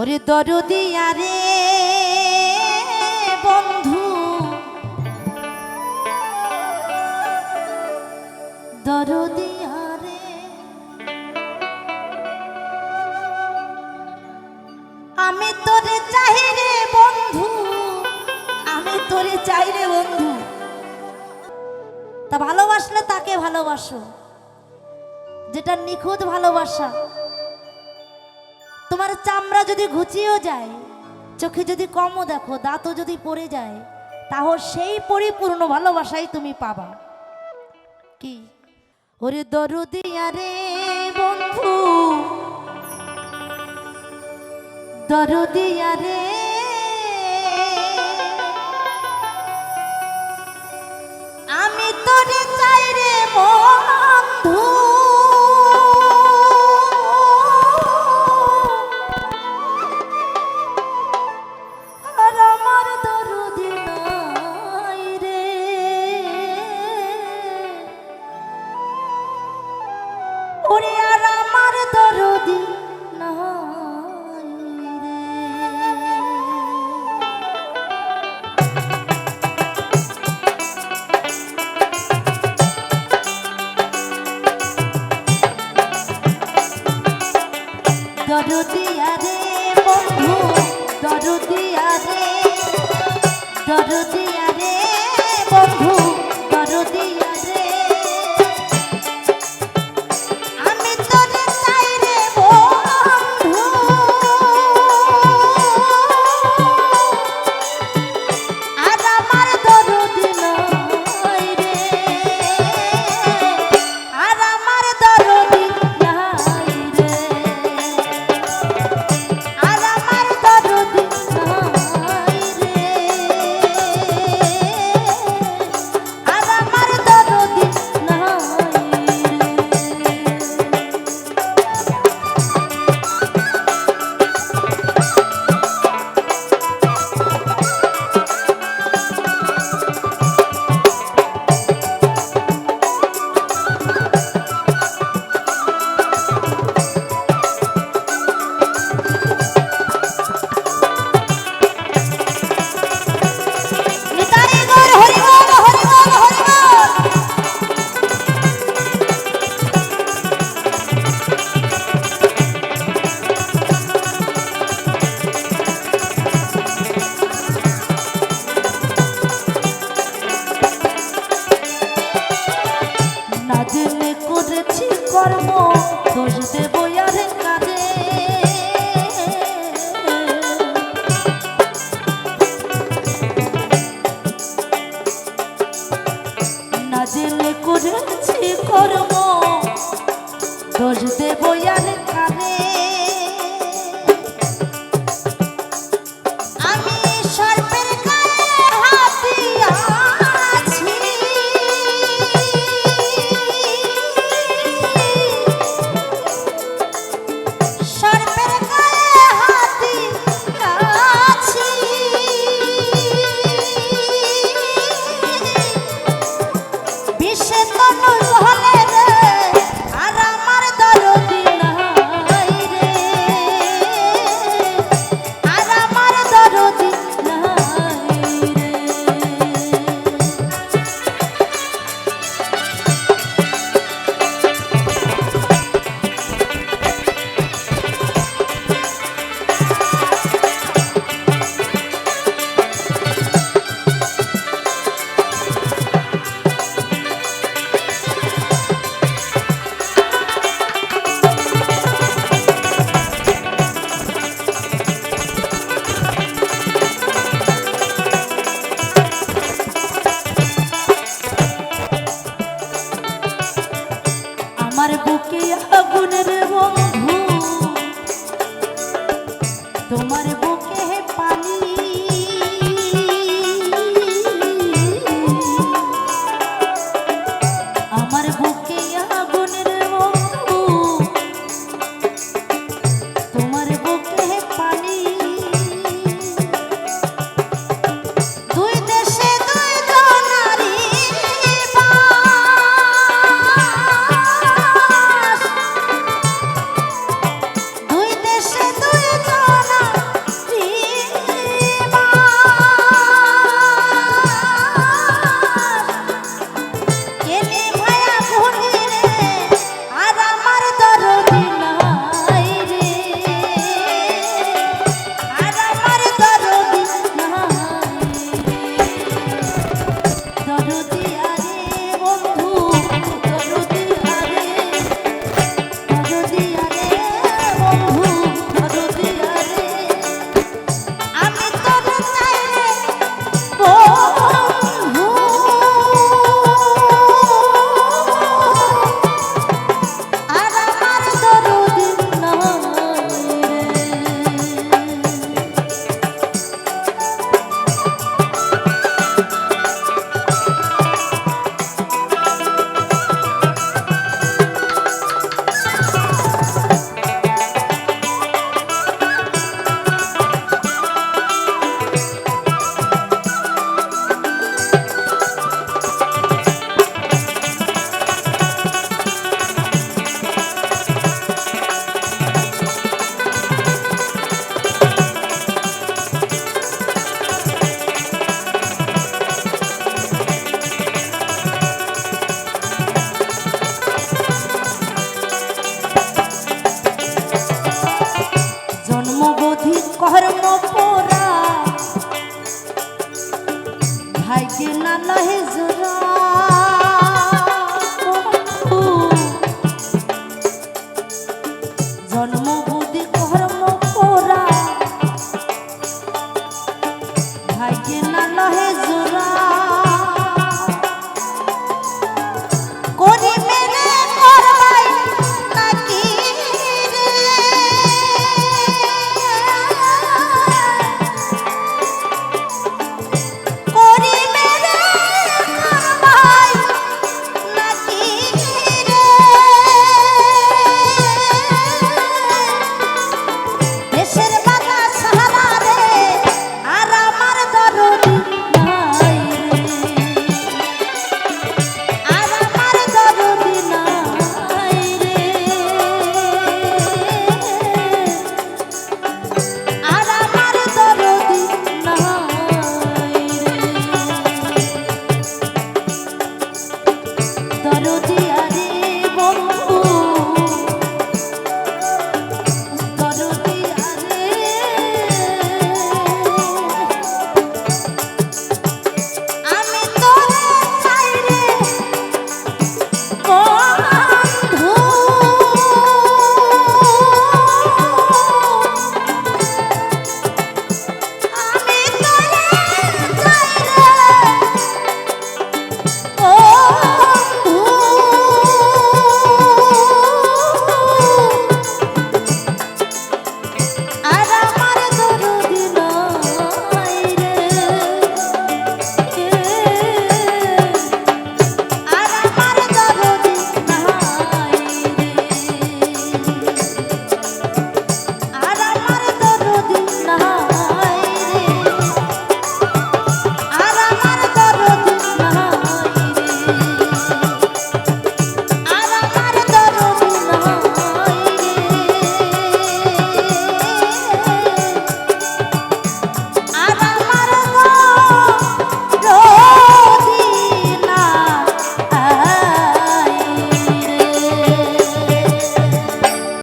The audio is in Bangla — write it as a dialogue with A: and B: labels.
A: ওরে দরদিয়া রে বন্ধু। দরদিয়া রে আমি তোরে চাই রে বন্ধু, আমি তোরে চাই রে বন্ধু। তা ভালোবাসলে তাকে ভালোবাসো, যেটা নিখুঁত ভালোবাসা। তোমার চামড়া যদি ঘুচিয়েও যায়, চোখে যদি কমও দেখো, দাঁতও যদি পড়ে যায়, তাহলে সেই পরিপূর্ণ ভালোবাসাই তুমি পাবা। কি? ওরে দরদিয়া রে বন্ধু। দরদিয়া রে। আমি তোরে চাই রে বন্ধু দরদিয়া আমার বুকে আগুনের মন